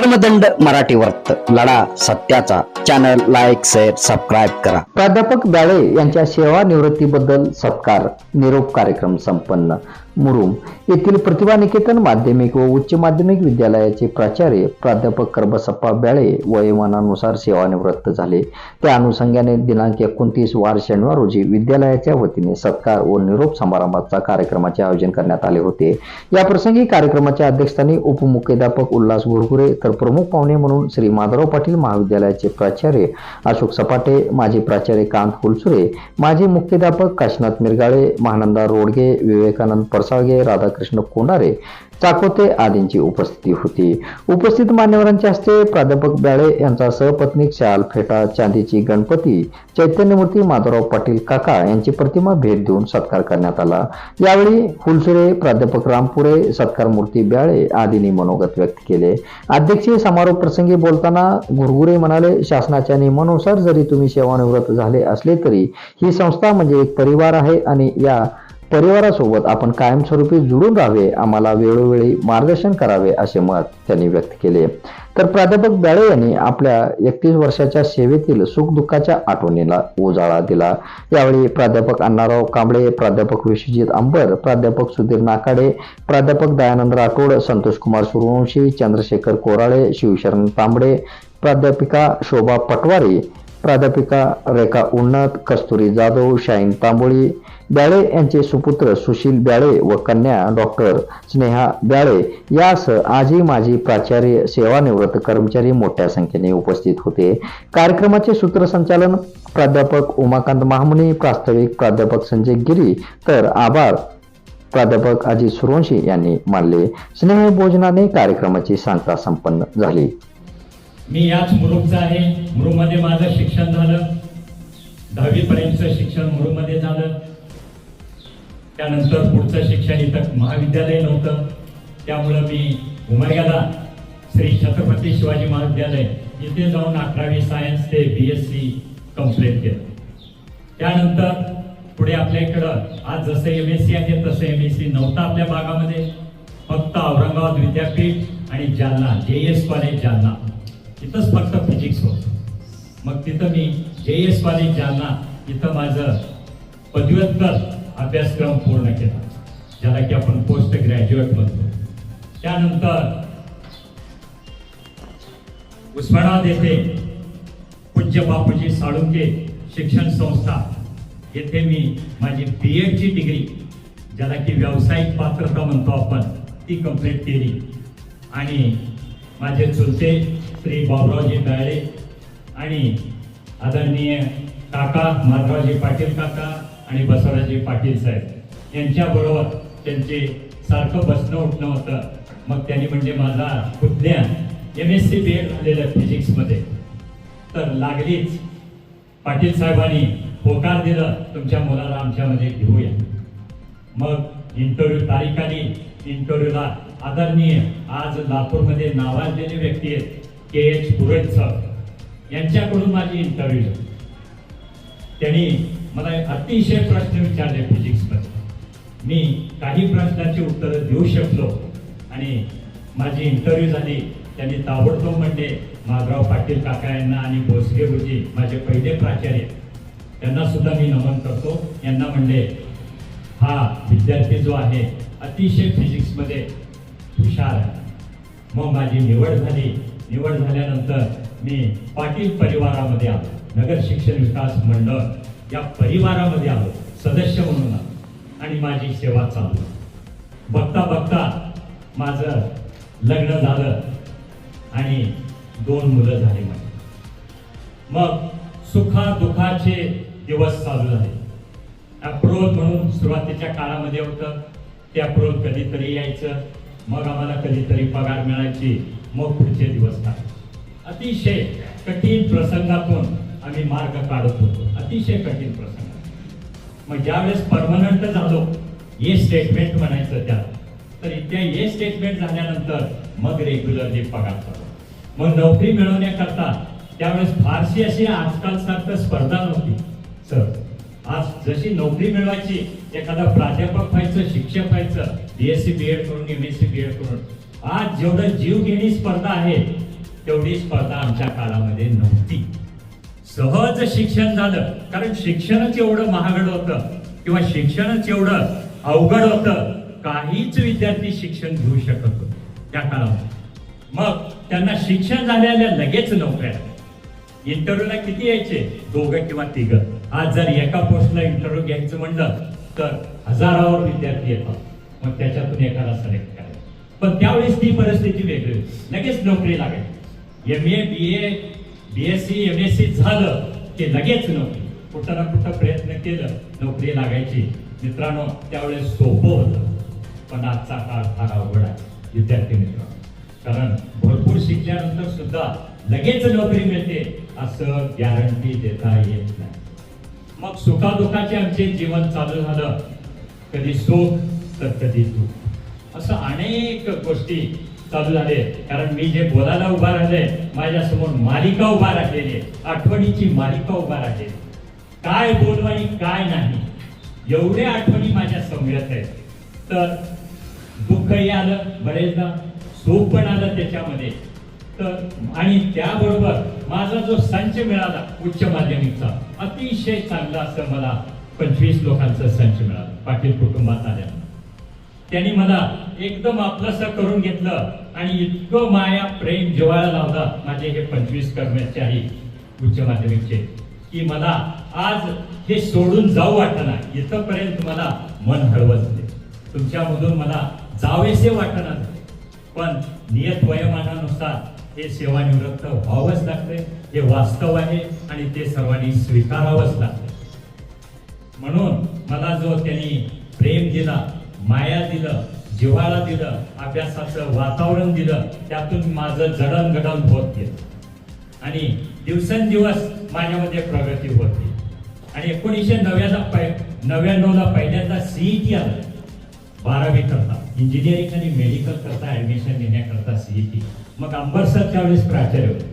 धर्मदंड मराठी वर्त लढा सत्याचा. चॅनल लाईक शेअर सबस्क्राईब करा. प्राध्यापक ब्याळे यांच्या सेवानिवृत्तीबद्दल सत्कार. निरोप कार्यक्रम संपन्न. मुरुम येथील प्रतिभा निकेतन माध्यमिक व उच्च माध्यमिक विद्यालयाचे प्राचार्य प्राध्यापक कर्बसप्पा ब्याळे वयोमानानुसार सेवानिवृत्त झाले. त्या अनुषंगाने दिनांक एकोणतीस वार शनिवार रोजी विद्यालयाच्या वतीने सत्कार व निरोप समारंभाचा कार्यक्रमाचे आयोजन करण्यात आले होते. या प्रसंगी कार्यक्रमाच्या अध्यक्षस्थानी उपमुख्याध्यापक उल्हास घुरघुरे तर प्रमुख पाहुणे म्हणून श्री माधवराव पाटील महाविद्यालयाचे प्राचार्य अशोक सपाटे माजी प्राचार्य कांत फुलसुरे माजी मुख्याध्यापक काशीनाथ मिरगाळे महानंदा रोडगे विवेकानंद परसाळगे राधाकृष्ण कोंडारे चाकोते आदींची उपस्थिती होती. उपस्थित मान्यवरांच्या हस्ते प्राध्यापक ब्याळे यांचा सहपत्नीक शाल फेटा चांदीची गणपती चैतन्यमूर्ती माधवराव पाटील काका यांची प्रतिमा भेट देऊन सत्कार करण्यात आला. यावेळी फुलसुरे प्राध्यापक रामपुरे सत्कार मूर्ती ब्याळे आदींनी मनोगत व्यक्त केले. अध्यक्षीय समारोप प्रसंगी बोलताना गुरगुरे म्हणाले शासनाच्या नियमानुसार जरी तुम्ही सेवानिवृत्त झाले असले तरी ही संस्था म्हणजे एक परिवार आहे आणि या परिवारासोबत आपण कायमस्वरूपी जुळून राहावे आम्हाला वेळोवेळी मार्गदर्शन करावे असे मत त्यांनी व्यक्त केले. तर प्राध्यापक ब्याळे यांनी आपल्या एकतीस वर्षाच्या सेवेतील सुखदुःखाच्या आठवणीला उजाळा दिला. यावेळी प्राध्यापक अण्णाराव कांबळे प्राध्यापक विश्वजित अंबर प्राध्यापक सुधीर नाकाडे प्राध्यापक दयानंद राठोड संतोष कुमार सूर्यवंशी चंद्रशेखर कोराळे शिवशरण तांबडे प्राध्यापिका शोभा पटवारी प्राध्यापिका रेखा उन्नत कस्तुरी जाधव शाईन तांबोळी ब्याळे यांचे सुपुत्र सुशील ब्याळे व कन्या डॉक्टर स्नेहा ब्याळे यासह आजी माजी प्राचार्य सेवानिवृत्त कर्मचारी मोठ्या संख्येने उपस्थित होते. कार्यक्रमाचे सूत्रसंचालन प्राध्यापक उमाकांत महामुनी प्रास्ताविक प्राध्यापक संजय गिरी तर आभार प्राध्यापक अजित सुरवंशी यांनी मानले. स्नेह भोजनाने कार्यक्रमाची सांगता संपन्न झाली. मी याच मुरुमचा आहे. मुरुममध्ये माझं शिक्षण झालं. दहावीपर्यंतचं शिक्षण मुरुममध्ये झालं. त्यानंतर पुढचं शिक्षण इथं महाविद्यालय नव्हतं त्यामुळं मी उमरग्याला श्री छत्रपती शिवाजी महाविद्यालय इथे जाऊन अकरावी सायन्स ते बी एस सी कंप्लीट केलं. त्यानंतर पुढे आपल्या इकडं आज जसं एम एस सी आहे तसं एम एस सी नव्हतं आपल्या भागामध्ये. फक्त औरंगाबाद विद्यापीठ आणि जालना जे एस कॉलेज जालना. तिथंच फक्त फिजिक्स होतं. मग तिथं मी जे एस कॉलेज जालना इथं माझं पदव्युत्तर अभ्यासक्रम पूर्ण केला ज्याला की आपण पोस्ट ग्रॅज्युएट म्हणतो. त्यानंतर उस्मानाबाद येथे पूज्य बापूजी साळुंके शिक्षण संस्था येथे मी माझी बी एडची डिग्री ज्याला की व्यावसायिक पात्रता म्हणतो आपण ती कंप्लीट केली. आणि माझे चुलते श्री बाबरावजी दयाळे आणि आदरणीय काका माधवरावजी पाटील काका आणि बसवराजी पाटील साहेब. यांच्याबरोबर त्यांचे सारखं बसणं उठणं होतं. मग त्यांनी म्हणजे माझा पुतण्या M S C B Ed झालेलं फिजिक्समध्ये तर लागलीच. पाटील साहेबांनी होकार दिलं. तुमच्या मुलाला आमच्यामध्ये घेऊया. मग इंटरव्ह्यू तारीख आली इंटरव्ह्यूला आदरणीय आज लातूरमध्ये नावाजलेली व्यक्ती आहेत. के एच पुरट सर यांच्याकडून माझी इंटरव्ह्यू झाली. त्यांनी मला अतिशय प्रश्न विचारले फिजिक्समध्ये मी काही प्रश्नाची उत्तरं देऊ शकलो आणि माझी इंटरव्ह्यू झाली. त्यांनी ताबडतोब म्हणले माधवराव पाटील काका यांना आणि भोसले गुरुजी माझे पहिले प्राचार्य त्यांना सुद्धा मी नमन करतो. यांना म्हणले हा विद्यार्थी जो आहे अतिशय फिजिक्समध्ये हुशार आहे. मग माझी निवड झाली. निवड झाल्यानंतर मी पाटील परिवारामध्ये आलो. नगर शिक्षण विकास मंडळ या परिवारामध्ये आलो. सदस्य म्हणून आलो. आणि माझी सेवा चालू. बघता बघता माझं लग्न झालं आणि दोन मुलं झाली माझी. मग सुखा दुखाचे दिवस चालू झाले. अप्रोल म्हणून सुरुवातीच्या काळामध्ये होतं. ते अप्रोल कधीतरी यायचं. मग आम्हाला कधीतरी पगार मिळायची. मग पुढचे दिवस काय अतिशय कठीण प्रसंगातून आम्ही मार्ग काढत होतो. अतिशय कठीण प्रसंग. मग ज्यावेळेस परमनंट झालो हे स्टेटमेंट म्हणायचं त्या तर इथे हे स्टेटमेंट झाल्यानंतर मग रेग्युलरली पगार चालू मग नोकरी मिळवण्याकरता त्यावेळेस फारशी अशी आजकाल सारखं स्पर्धा नव्हती. सर आज जशी नोकरी मिळवायची एखादा प्राध्यापक व्हायचं शिक्षक व्हायचं बीएससी बी एड करून M S C B Ed करून आज जेवढं जीव घेणी स्पर्धा आहे तेवढी स्पर्धा आमच्या काळामध्ये नव्हती. सहज शिक्षण झालं कारण शिक्षणच एवढं महागड होतं किंवा शिक्षणच एवढं अवघड होतं काहीच विद्यार्थी शिक्षण घेऊ शकत होते त्या काळामध्ये. मग त्यांना शिक्षण झालेल्या लगेच नोकऱ्या. इंटरव्ह्यूला किती यायचे? दोघं किंवा तिघं. आज जर एका पोस्टला इंटरव्ह्यू घ्यायचं म्हणलं तर हजारावर विद्यार्थी येतात. मग त्याच्यातून एकाला सिलेक्ट पण त्यावेळेस ती परिस्थिती वेगळी. लगेच नोकरी लागेल. M A B A B S C M S C झालं की लगेच नोकरी. कुठं ना कुठं प्रयत्न केलं नोकरी लागायची. मित्रांनो त्यावेळेस सोपं होतं. पण आजचा काळ फार अवघड आहे विद्यार्थी मित्रांनो. कारण भरपूर शिकल्यानंतर सुद्धा लगेच नोकरी मिळते असं गॅरंटी देता येत नाही. मग सुखादुखाचे आमचे जीवन चालू झालं. कधी सुख तर कधी दुःख. असं अनेक गोष्टी चालू झाले. कारण मी जे बोलायला उभा राहिले माझ्यासमोर मालिका उभा राहिलेली आहे. आठवणीची मालिका उभा राहिलेली काय बोलू आणि काय नाही. एवढ्या आठवणी माझ्यासमोर आहेत. तर दुःखही आलं बरेचदा सुख पण आलं त्याच्यामध्ये. तर आणि त्याबरोबर माझा जो संच मिळाला उच्च माध्यमिकचा अतिशय चांगला असं मला पंचवीस लोकांचा संच मिळाला. पाटील कुटुंबात आल्यानंतर. त्यांनी मला एकदम आपलंसं करून घेतलं आणि इतकं माया प्रेम जिव्हाळा लावला. माझे हे पंचवीस कर्मचारी उच्च माध्यमिकचे की मला आज हे सोडून जाऊ वाटना इथंपर्यंत मला मन हळवत तुमच्यामधून मला जावेसे वाटणार पण नियत वयोमानानुसार हे सेवानिवृत्त व्हावंच लागते हे वास्तव आहे आणि ते सर्वांनी स्वीकारावंच लागते म्हणून मला जो त्यांनी प्रेम दिला माया दिलं जिव्हाळा दिलं अभ्यासाचं वातावरण दिलं त्यातून माझं जडणघडण होत गेलं. आणि दिवसेंदिवस माझ्यामध्ये प्रगती होती आणि एकोणीसशे नव्याला पै नव्याण्णवला पहिल्यांदा सीईटी आलं. बारावी करता इंजिनिअरिंग आणि मेडिकल करता ॲडमिशन घेण्याकरता सीईटी मग अंबरसर त्यावेळेस प्राचार्य होते.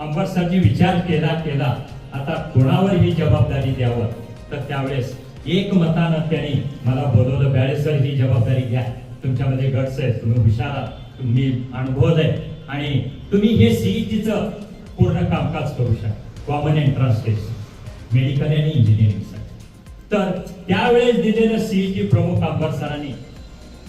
अंबरसरनी विचार केला केला. आता कोणावर ही जबाबदारी द्यावं? तर त्यावेळेस एक मतानं त्यांनी मला बोलवलं बॅळे सर ही जबाबदारी घ्या. तुमच्यामध्ये गट्स आहे तुम्ही हुशार आहात, तुम्ही अनुभव आहे आणि तुम्ही हे सीईटीचं पूर्ण कामकाज करू शकता. कॉमन एंट्रन्स टेस्ट मेडिकल आणि इंजिनिअरिंगसाठी तर त्यावेळेस दिलेलं सीईटी प्रमुख आमदार सरांनी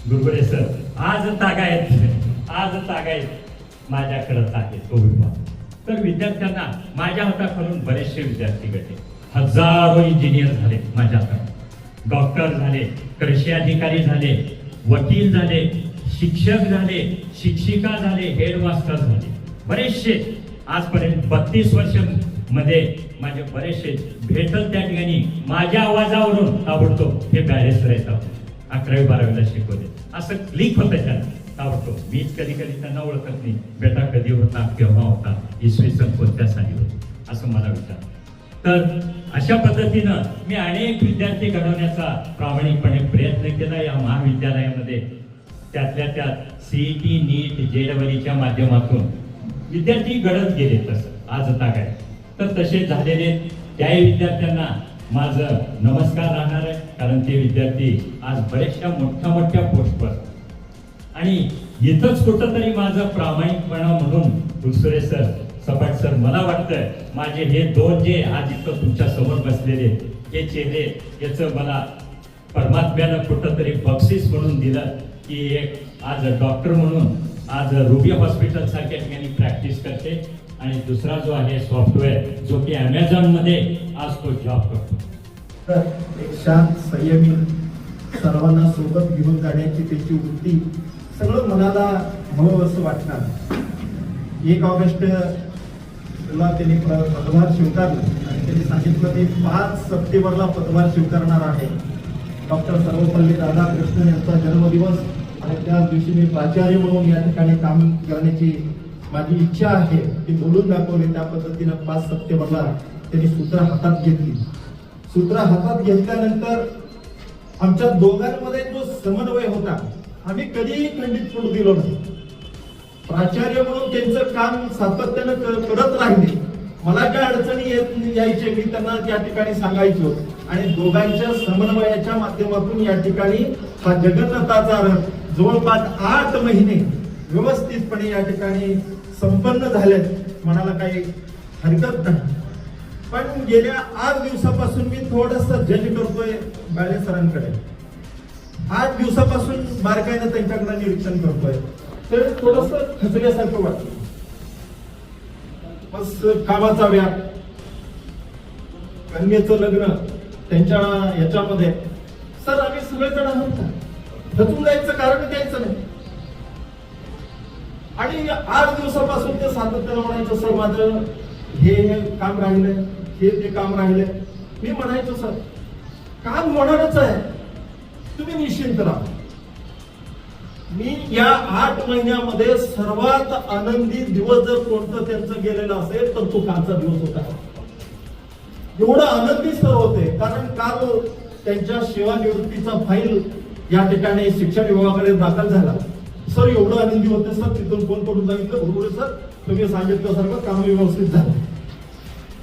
गुरुगुरे सर आज तागायत आज तागायत माझ्याकडे आहे तो विभाग तर विद्यार्थ्यांना माझ्या हाताखालून बरेचसे विद्यार्थी घडले हजारो इंजिनियर झाले माझ्याकडे. डॉक्टर झाले कृषी अधिकारी झाले वकील झाले शिक्षक झाले शिक्षिका झाले हेडमास्टर झाले. बरेचसे आजपर्यंत बत्तीस वर्षमध्ये माझे बरेचसे भेटत त्या ठिकाणी माझ्या आवाजावरून ताबडतोब हे बॅरेस्टर येतात अकरावी बारावीला शिकवले. असं क्लिक होतं त्यांना ताबडतोब. मीच कधी कधी त्यांना ओळखत नाही. बेटा कधी होता केव्हा होता इसवी सन कोणत्या साली होती? असं मला विचार तर अशा पद्धतीनं मी अनेक विद्यार्थी घडवण्याचा प्रामाणिकपणे प्रयत्न केला या महाविद्यालयामध्ये. त्यातल्या त्यात सीईटी नीट जेडवलीच्या माध्यमातून विद्यार्थी घडत गेले तसं. आज आता काय? तर तसे झालेले त्याही विद्यार्थ्यांना माझं नमस्कार राहणार आहे कारण ते विद्यार्थी आज बऱ्याचशा मोठ्या मोठ्या पोस्टवर. आणि इथंच कुठंतरी माझं प्रामाणिकपणा म्हणून दुसरे सर सपाट सर मला वाटतं माझे हे दोन जे आज इतकं तुमच्यासमोर बसलेले हे चेहरे याचं मला परमात्म्यानं कुठंतरी बक्षीस म्हणून दिलं की एक आज डॉक्टर म्हणून आज रुबिया हॉस्पिटलसारख्या ठिकाणी प्रॅक्टिस करते. आणि दुसरा जो आहे सॉफ्टवेअर जो की अमेझॉनमध्ये आज तो जॉब करतो. तर एक शांत संयमी सर्वांना सोबत घेऊन जाण्याची त्याची वृत्ती सगळं मनाला हवं असं वाटणार. एक ऑगस्ट तुला त्यांनी प- पदभार स्वीकारला. आणि त्यांनी सांगितलं ते पाच सप्टेंबरला पदभार स्वीकारणार आहे. डॉक्टर सर्वपल्ली राधाकृष्णन यांचा जन्मदिवस आणि त्याच दिवशी मी प्राचार्य म्हणून या ठिकाणी काम करण्याची माझी इच्छा आहे. ती बोलून दाखवली त्या पद्धतीनं पाच सप्टेंबरला त्यांनी सूत्र हातात घेतली. सूत्र हातात घेतल्यानंतर आमच्या दोघांमध्ये जो समन्वय होता आम्ही कधीही खंडित पडू दिलो नाही. प्राचार्य म्हणून त्यांचं काम सातत्यानं करत राहिले. मला काय अडचणी येत यायचे मी त्यांना त्या ठिकाणी सांगायचो. आणि दोघांच्या समन्वयाच्या माध्यमातून या ठिकाणी हा जगन्नाथाचा रथ जवळपास आठ महिने व्यवस्थितपणे या ठिकाणी संपन्न झाले म्हणाला काही हरकत नाही. पण गेल्या आठ दिवसापासून मी थोडस जज करतोय बाळे सरांकडे आठ दिवसापासून बारकाईनं त्यांच्याकडे निरीक्षण करतोय. तर थोडस खचल्यासारखं वाटतं. बस कामाचा व्याप कन्येचं लग्न त्यांच्या याच्यामध्ये. सर आम्ही सगळेजण आहोत खचून जायचं कारण द्यायचं नाही. आणि आठ दिवसापासून ते सातत्यानं म्हणायचं सर माझं हे हे काम राहिलंय हे ते काम राहिलंय. मी म्हणायचो सर काम होणारच आहे. तुम्ही निश्चिंत राहा. मी या आठ महिन्यामध्ये सर्वात आनंदी दिवस जर कोणतं त्यांचं गेलेलं असेल तर तो कालचा दिवस होता. एवढं आनंदी सर होते. कारण काल त्यांच्या सेवानिवृत्तीचा फाईल या ठिकाणी शिक्षण विभागाकडे दाखल झाला. सर एवढं आनंदी होते सर तिथून फोन करून सांगितलं. बरोबर सर तुम्ही सांगितल्यासारखं काम व्यवस्थित झालं.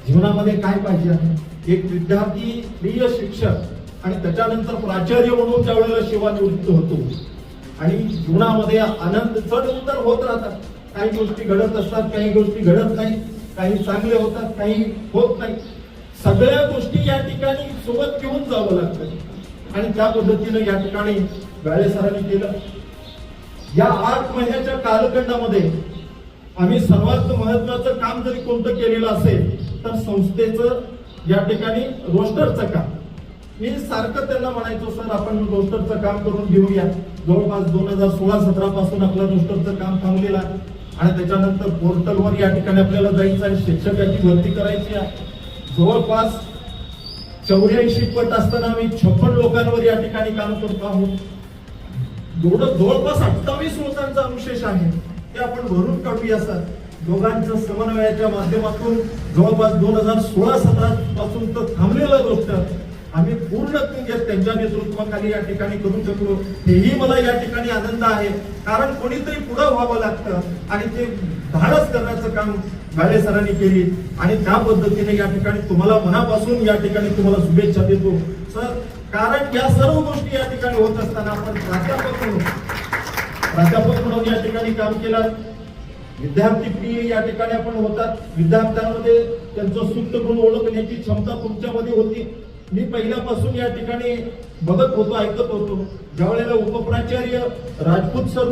जीवनामध्ये काय पाहिजे आहे? एक विद्यार्थी प्रिय शिक्षक आणि त्याच्यानंतर प्राचार्य म्हणून ज्यावेळेला सेवानिवृत्त होतो आणि जीवनामध्ये आनंद चढ उतर होत राहतात. काही गोष्टी घडत असतात काही गोष्टी घडत नाही. काही चांगले होतात काही होत नाही. सगळ्या गोष्टी या ठिकाणी सोबत घेऊन जावं लागतं. आणि त्या पद्धतीनं या ठिकाणी गाळे सरांनी केलं. या आठ महिन्याच्या कालखंडामध्ये आम्ही सर्वात महत्वाचं काम जरी कोणतं केलेलं असेल तर संस्थेचं या ठिकाणी रोस्टरचं काम. मी सारखं त्यांना म्हणायचो सर आपण रोस्टरचं काम करून घेऊया. जवळपास दोन हजार सोळा सतरा पासून आपलं रोस्टरचं काम थांबलेलं आहे. आणि त्याच्यानंतर पोर्टलवर या ठिकाणी आपल्याला जायचं आहे. शिक्षकाची भरती करायची आहे. जवळपास चौऱ्याऐंशी पट असताना आम्ही छप्पन लोकांवर या ठिकाणी काम करतो आहोत. जवळपास अठ्ठावीस लोकांचा अनुशेष आहे. ते आपण भरून काढूया सर. दोघांच्या समन्वयाच्या माध्यमातून जवळपास दोन हजार सोळा सतरा पासून तर थांबलेलं गोष्ट. आम्ही पूर्ण त्यांच्या नेतृत्वाखाली या ठिकाणी करू शकलो हेही मला या ठिकाणी आनंद आहे. कारण कोणीतरी पुढं व्हावं लागतं आणि ते धाडस करण्याचं काम गाडे सरांनी केली. आणि त्या पद्धतीने या ठिकाणी तुम्हाला मनापासून या ठिकाणी तुम्हाला शुभेच्छा देतो. सर कारण या सर्व गोष्टी या ठिकाणी होत असताना आपण प्राध्यापक म्हणून प्राध्यापक म्हणून या ठिकाणी काम केलं. विद्यार्थी प्रिय या ठिकाणी आपण होतात. विद्यार्थ्यांमध्ये त्यांचं सुप्त गुण ओळखण्याची क्षमता तुमच्यामध्ये होती. मी पहिल्यापासून या ठिकाणी बघत होतो ऐकत होतो. ज्या वेळेला उपप्राचार्य राजपूत सर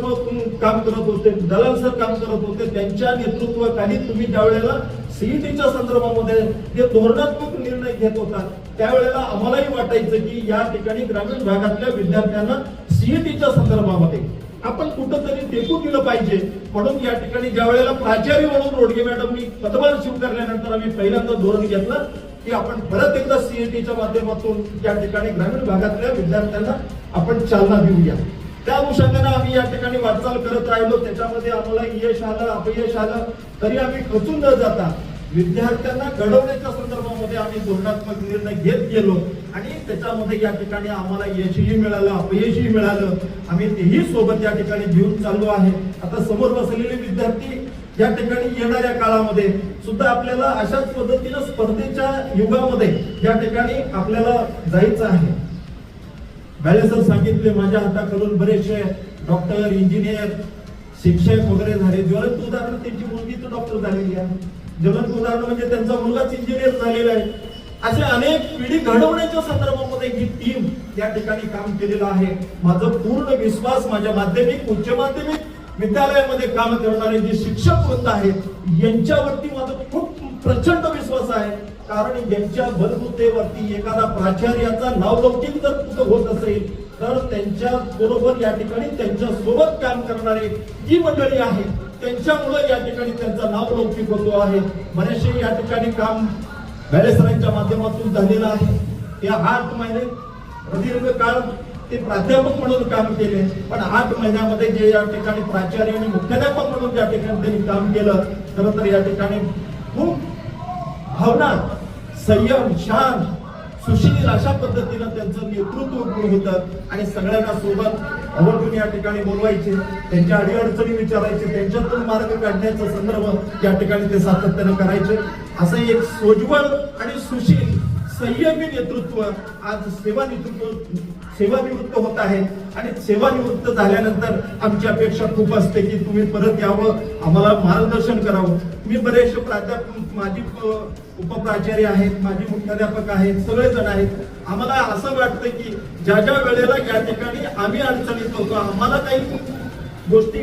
काम करत होते दलाल सर काम करत होते त्यांच्या नेतृत्वाखाली तुम्ही ज्या वेळेला सीईटीच्या संदर्भामध्ये जे धोरणात्मक निर्णय घेत होता त्यावेळेला आम्हालाही वाटायचं की या ठिकाणी ग्रामीण भागातल्या विद्यार्थ्यांना सीईटीच्या संदर्भामध्ये आपण कुठंतरी टेकू दिलं पाहिजे. म्हणून या ठिकाणी ज्या वेळेला प्राचार्य म्हणून रोडगे मॅडमनी पदभार स्वीकारल्यानंतर आम्ही पहिल्यांदा धोरण घेतलं. की आपण परत एकदा सीएटीच्या माध्यमातून या ठिकाणी ग्रामीण भागातल्या विद्यार्थ्यांना आपण चालना देऊया. त्या अनुषंगाने आम्ही या ठिकाणी वाटचाल करत राहिलो. त्याच्यामध्ये आम्हाला यश आलं अपयश आलं. तरी आम्ही खचून न जाता विद्यार्थ्यांना घडवण्याच्या संदर्भामध्ये आम्ही धोरणात्मक निर्णय घेत गेलो. आणि त्याच्यामध्ये या ठिकाणी आम्हाला यशही मिळालं अपयशही मिळालं. आम्ही तेही सोबत या ठिकाणी घेऊन चाललो आहे. आता समोर बसलेले विद्यार्थी या ठिकाणी येणाऱ्या काळामध्ये सुद्धा आपल्याला अशाच पद्धतीनं स्पर्धेच्या युगामध्ये या ठिकाणी आपल्याला जायचं आहे. बॅले सर सांगितले माझ्या हाताकडून बरेचसे डॉक्टर इंजिनियर शिक्षक वगैरे झाले. ज्वलंत उदाहरण त्यांची मुलगी तर डॉक्टर झालेली आहे. ज्वलंत उदाहरण म्हणजे त्यांचा मुलगाच इंजिनियर झालेला आहे. असे अनेक पिढी घडवण्याच्या संदर्भामध्ये ही टीम या ठिकाणी काम केलेलं आहे. माझा पूर्ण विश्वास माझ्या माध्यमिक उच्च माध्यमिक विद्यालयामध्ये काम करणारे जे शिक्षक वृंद आहेत यांच्यावरती माझा खूप प्रचंड विश्वास आहे. कारण यांच्या बलबुतेवरती एखादा प्राचार्याचा नावलौकिक जर कुठं होत असेल तर त्यांच्या बरोबर या ठिकाणी त्यांच्यासोबत काम करणारे जी मंडळी आहेत त्यांच्यामुळे या ठिकाणी त्यांचा नावलौकिक होतो आहे. बरेचसे या ठिकाणी काम बॅलेसरांच्या माध्यमातून झालेलं आहे. या आठ महिने प्रदीर्घ काळ ते प्राध्यापक म्हणून काम केले. पण आठ महिन्यामध्ये जे या ठिकाणी प्राचार्य आणि मुख्याध्यापक म्हणून ज्या ठिकाणी त्यांनी काम केलं खरं तर या ठिकाणी खूप भावना संयम शांत सुशील अशा पद्धतीनं त्यांचं नेतृत्व गुण होतं आणि सगळ्यांना सोबत आवर्जून या ठिकाणी बोलवायचे त्यांच्या अडीअडचणी विचारायचे त्यांच्यातून मार्ग काढण्याचा संदर्भ या ठिकाणी ते सातत्यानं करायचे. असं एक सोज्वळ आणि सुशील संयमी नेतृत्व आज सेवा नेतृत्व सेवानिवृत्त होत आहेत आणि सेवानिवृत्त झाल्यानंतर आमची अपेक्षा खूप असते की तुम्ही परत यावं. आम्हाला मार्गदर्शन करावं. मी बरेचसे प्राध्यापक माझी उपप्राचार्य आहेत माझे मुख्याध्यापक आहेत सगळेजण आहेत. आम्हाला असं वाटतं की ज्या ज्या वेळेला या ठिकाणी आम्ही अडचणीत होतो आम्हाला काही गोष्टी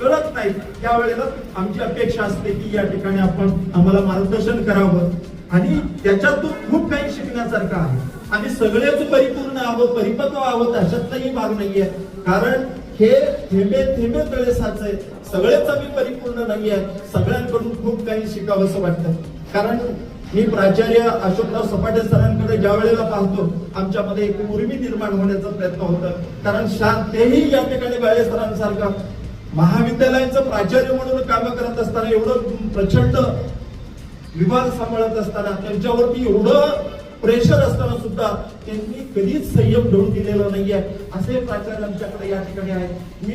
कळत नाही त्यावेळेला आमची अपेक्षा असते की या ठिकाणी आपण आम्हाला मार्गदर्शन करावं. आणि त्याच्यातून खूप काही शिकण्यासारखं आहे. आम्ही सगळेच परिपूर्ण आहोत परिपक्व आहोत अशातलाही भाग नाहीये. कारण हे थेंबे थेंबे तळे साचे सगळेच आम्ही परिपूर्ण नाहीये. सगळ्यांकडून खूप काही शिकावं असं वाटतं. कारण मी प्राचार्य अशोकराव सपाटे सरांकडे ज्या वेळेला पाहतो आमच्यामध्ये एक उर्मी निर्माण होण्याचा प्रयत्न होता. कारण शांत तेही या ठिकाणी बाळे सरांसारखा महाविद्यालयाचं प्राचार्य म्हणून काम करत असताना एवढं प्रचंड विभाग सांभाळत असताना त्यांच्यावरती एवढं प्रेशर असताना सुद्धा त्यांनी कधीच संयम ठेवून दिलेला नाहीये. असे प्राचार्य आमच्याकडे या ठिकाणी आहेत. मी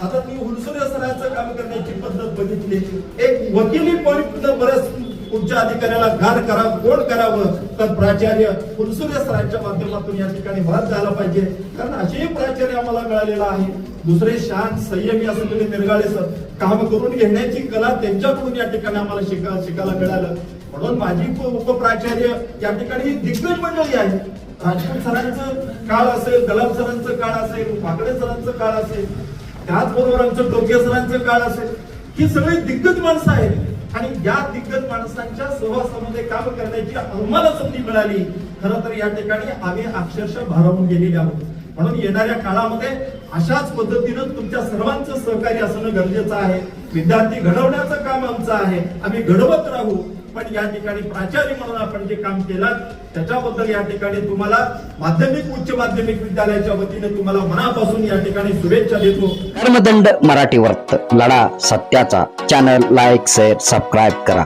आता मी हुलसुरे सरांचं काम करण्याची पद्धत बघितली. एक वकिली पण बरेच उच्च अधिकाऱ्याला गार करा कोण करावं. तर प्राचार्य फुलसुरे सरांच्या माध्यमातून या ठिकाणी वाद झाला पाहिजे. कारण असेही प्राचार्य आम्हाला मिळालेला आहे. दुसरे शांत संयमी असं तुम्ही निर्गाळे सर काम करून घेण्याची कला त्यांच्याकडून या ठिकाणी आम्हाला शिका शिकायला मिळालं. म्हणून माझी उपप्राचार्य या ठिकाणी दिग्गज मंडळी आहे राजपूत सरांचं काळ असेल दलाल सरांचं काळ असेल वाकडे सरांचं काळ असेल त्याचबरोबर आमचं टोके सरांचं काळ असेल ही सगळी दिग्गज माणसं आहेत. आणि या दिग्गज माणसांच्या सहवासामध्ये काम करण्याची आम्हाला संधी मिळाली. खरं तर या ठिकाणी आम्ही अक्षरशः भारावून गेलेले आहोत. म्हणून येणाऱ्या काळामध्ये अशाच पद्धतीनं तुमच्या सर्वांचं सहकार्य असणं गरजेचं आहे. विद्यार्थी घडवण्याचं काम आमचं आहे. आम्ही घडवत राहू. पण या ठिकाणी प्राचार्य म्हणून आपण जे काम केलं त्याच्याबद्दल या ठिकाणी तुम्हाला माध्यमिक उच्च माध्यमिक विद्यालयाच्या वतीने तुम्हाला मनापासून या ठिकाणी शुभेच्छा देतो. कर्मदंड मराठी वर्त लढा सत्याचा. चॅनल लाईक शेअर सबस्क्राईब करा.